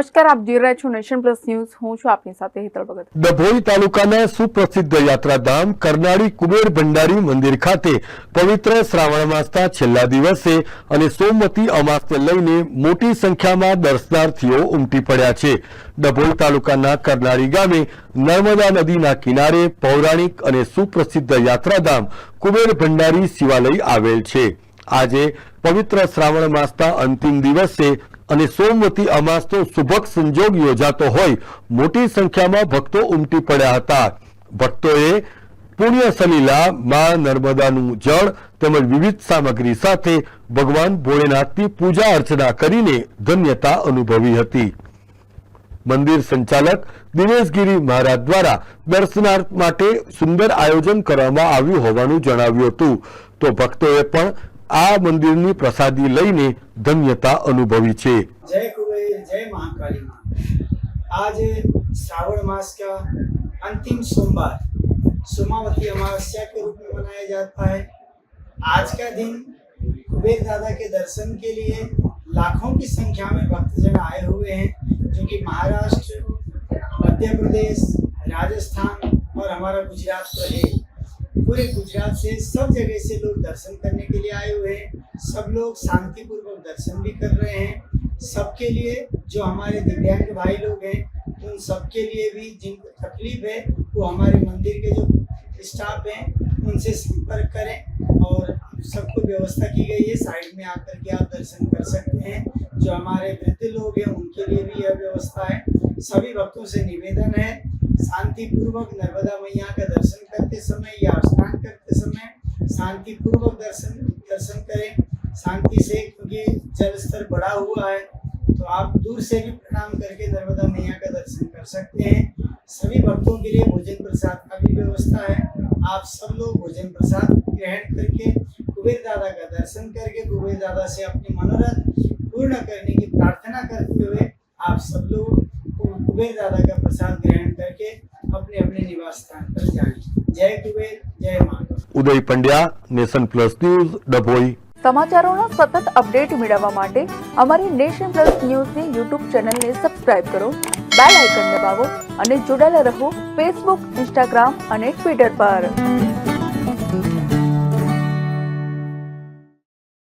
નમસ્કાર, આપ જોઈ રહ્યા છો નેશન પ્લસ ન્યૂઝ. હું છું આપની સાથે હેતલ ભગત. ડભોઈ તાલુકાના સુપ્રસિદ્ધ યાત્રાધામ કરનાળી કુબેર ભંડારી મંદિર ખાતે પવિત્ર શ્રાવણ માસના છેલ્લા દિવસે અને સોમવતી અમાસને લઈને મોટી સંખ્યામાં દર્શનાર્થીઓ ઉમટી પડ્યા છે. ડભોઈ તાલુકાના કરનાળી ગામે નર્મદા નદીના કિનારે પૌરાણિક અને સુપ્રસિદ્ધ યાત્રાધામ કુબેર ભંડારી શિવાલય આવેલ છે. આજે પવિત્ર શ્રાવણ માસના અંતિમ દિવસે અને સોમવતી અમાસનો સુભક સંજોગ યોજાતો હોય, મોટી સંખ્યામાં ભક્તો ઉમટી પડ્યા હતા. ભક્તોએ પુણ્ય સલીલા, માં નર્મદાનું જળ તેમજ વિવિધ સામગ્રી સાથે ભગવાન ભોળેનાથની પૂજા અર્ચના કરીને ધન્યતા અનુભવી હતી. મંદિર સંચાલક દિનેશગીરી મહારાજ દ્વારા દર્શનાર્થ માટે સુંદર આયોજન કરવામાં આવ્યું હોવાનું જણાવ્યું હતું. તો ભક્તોએ પણ આ મંદિરની પ્રસાદી લઈને ધન્યતા અનુભવી છે जय कुबेर जय महाकाली माँ आज श्रावण मास का अंतिम सोमवार सोमावती अमावस्या के रूप में मनाया जाता है आज का दिन कुबेर दादा के दर्शन के लिए लाखों की संख्या में भक्तजन आए हुए हैं जो कि महाराष्ट्र मध्य प्रदेश राजस्थान और हमारा गुजरात तो है ही। पूरे गुजरात से सब जगह से लोग दर्शन करने के लिए आए हुए हैं। सब लोग शांतिपूर्वक दर्शन भी कर रहे हैं। सबके लिए जो हमारे दिव्यांग भाई लोग हैं, उन सबके लिए भी जिनको तकलीफ़ है, वो हमारे मंदिर के जो स्टाफ हैं, उनसे संपर्क करें और सबको व्यवस्था की गई है। साइड में आकर के आप दर्शन कर सकते हैं। जो हमारे वृद्ध लोग हैं, उनके लिए भी यह व्यवस्था है। सभी भक्तों से निवेदन है शांतिपूर्वक नर्मदा मैया का दर्शन करते समय या स्नान करते समय शांतिपूर्वक दर्शन दर्शन करें। शांति से, क्योंकि जल स्तर बढ़ा हुआ है तो आप दूर से भी प्रणाम करके नर्मदा मैया का दर्शन कर सकते हैं। सभी भक्तों के लिए भोजन प्रसाद का भी व्यवस्था है। आप सब लोग भोजन प्रसाद ग्रहण करके कुबेर दादा का दर्शन करके कुबेर दादा से अपने मनोरथ पूर्ण करने की प्रार्थना करते हुए आप सब लोग कुबेर दादा का प्रसाद ग्रहण करके अपने अपने निवास स्थान पर जाएं जय कुबेर जय माँ Uday Pandya nation plus news Dabhoi સમાચારોનો સતત અપડેટ મેળવવા માટે અમારી નેશન પ્લસ ન્યૂઝની યુટ્યુબ ચેનલને સબસ્ક્રાઇબ કરો બેલ આઇકન દબાવો અને જોડાયેલા રહો ફેસબુક ઇન્સ્ટાગ્રામ અને ટ્વિટર પર